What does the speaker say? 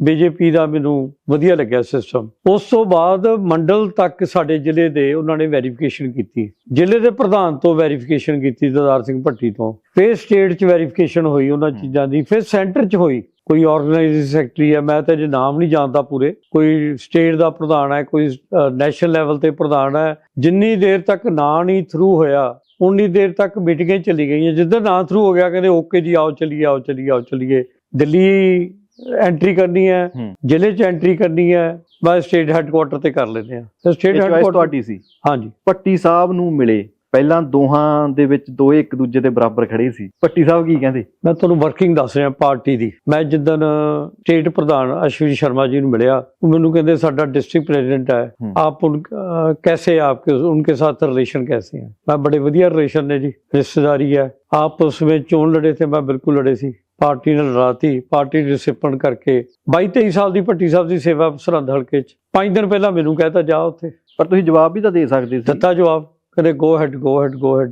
BJP ਦਾ ਮੈਨੂੰ ਵਧੀਆ ਲੱਗਿਆ ਸਿਸਟਮ ਉਸ ਤੋਂ ਬਾਅਦ ਮੰਡਲ ਤੱਕ ਸਾਡੇ ਜ਼ਿਲ੍ਹੇ ਦੇ ਉਹਨਾਂ ਨੇ ਵੈਰੀਫਿਕੇਸ਼ਨ ਕੀਤੀ। ਜ਼ਿਲ੍ਹੇ ਦੇ ਪ੍ਰਧਾਨ ਤੋਂ ਵੈਰੀਫਿਕੇਸ਼ਨ ਕੀਤੀ ਦਦਾਰ ਸਿੰਘ ਭੱਟੀ ਤੋਂ। ਫਿਰ ਸਟੇਟ 'ਚ ਵੈਰੀਫਿਕੇਸ਼ਨ ਹੋਈ ਉਹਨਾਂ ਚੀਜ਼ਾਂ ਦੀ। ਫਿਰ ਸੈਂਟਰ 'ਚ ਹੋਈ। ਕੋਈ ਆਰਗੇਨਾਈਜ਼ਿੰਗ ਸੈਕਟਰੀ ਹੈ ਮੈਂ ਤਾਂ ਜੇ ਨਾਮ ਨਹੀਂ ਜਾਣਦਾ ਪੂਰੇ। ਕੋਈ ਸਟੇਟ ਦਾ ਪ੍ਰਧਾਨ ਹੈ ਕੋਈ ਨੈਸ਼ਨਲ ਲੈਵਲ ਤੇ ਪ੍ਰਧਾਨ ਹੈ। ਜਿੰਨੀ ਦੇਰ ਤੱਕ ਨਾਂ ਨਹੀਂ ਥਰੂ ਹੋਇਆ ਉਨੀ ਦੇਰ ਤੱਕ ਮੀਟਿੰਗਾਂ ਚੱਲੀ ਗਈਆਂ। ਜਿੱਦਾਂ ਨਾਂ ਥਰੂ ਹੋ ਗਿਆ ਕਹਿੰਦੇ ਓਕੇ ਜੀ ਆਓ ਚੱਲੀਏ ਆਓ ਚੱਲੀਏ ਆਓ ਚੱਲੀਏ। ਦਿੱਲੀ ਐਂਟਰੀ ਕਰਨੀ ਹੈ ਜ਼ਿਲ੍ਹੇ 'ਚ ਐਂਟਰੀ ਕਰਨੀ ਹੈ ਬਸ ਸਟੇਟ ਹੈੱਡਕੁਆਟਰ ਤੇ ਕਰ ਲੈਂਦੇ ਆ ਸਟੇਟ ਹੈੱਡਕੁਆਟਰ ਤੁਹਾਡੀ ਸੀ। ਹਾਂਜੀ। ਪੱਟੀ ਸਾਹਿਬ ਨੂੰ ਮਿਲੇ। ਪਹਿਲਾਂ ਦੋਹਾਂ ਦੇ ਵਿੱਚ ਦੋਏ ਇੱਕ ਦੂਜੇ ਦੇ ਬਰਾਬਰ ਖੜੇ ਸੀ। ਪੱਟੀ ਸਾਹਿਬ ਕੀ ਕਹਿੰਦੇ? ਮੈਂ ਤੁਹਾਨੂੰ ਵਰਕਿੰਗ ਦੱਸ ਰਿਹਾ ਪਾਰਟੀ ਦੀ। ਮੈਂ ਜਿੱਦਣ ਸਟੇਟ ਪ੍ਰਧਾਨ ਅਸ਼ਵਨੀ ਸ਼ਰਮਾ ਜੀ ਨੂੰ ਮਿਲਿਆ ਉਹ ਮੈਨੂੰ ਕਹਿੰਦੇ ਸਾਡਾ ਡਿਸਟ੍ਰਿਕਟ ਪ੍ਰੈਜ਼ੀਡੈਂਟ ਹੈ। ਆਪ ਉਨ ਕੈਸੇ ਆਪਕੇ ਉਨਕੇ ਸਾਥ ਰਿਲੇਸ਼ਨ ਕੈਸੇ ਹੈ? ਮੈਂ ਬੜੇ ਵਧੀਆ ਰਿਲੇਸ਼ਨ ਨੇ ਜੀ ਰਿਸ਼ਤੇਦਾਰੀ ਹੈ। ਆਪ ਉਸ ਵਿੱਚ ਚੋਣ ਲੜੇ ਤੇ ਮੈਂ ਬਿਲਕੁਲ ਲੜੇ ਸੀ। ਪਾਰਟੀ ਨਾਲ ਲੜਾਤੀ ਪਾਰਟੀ ਡਿਸਪਲਿਨ ਕਰਕੇ 22 23 ਸਾਲ ਦੀ ਭੱਟੀ ਸਾਹਿਬ ਦੀ ਸੇਵਾ ਸਰਹੰਦ ਹਲਕੇ ਚ। ਪੰਜ ਦਿਨ ਪਹਿਲਾਂ ਮੈਨੂੰ ਕਹਿਤਾ ਜਾ ਉੱਥੇ। ਪਰ ਤੁਸੀਂ ਜਵਾਬ ਵੀ ਤਾਂ ਦੇ ਸਕਦੇ ਸੀ। ਦਿੱਤਾ ਜਵਾਬ ਕਹਿੰਦੇ go ahead go ahead go ahead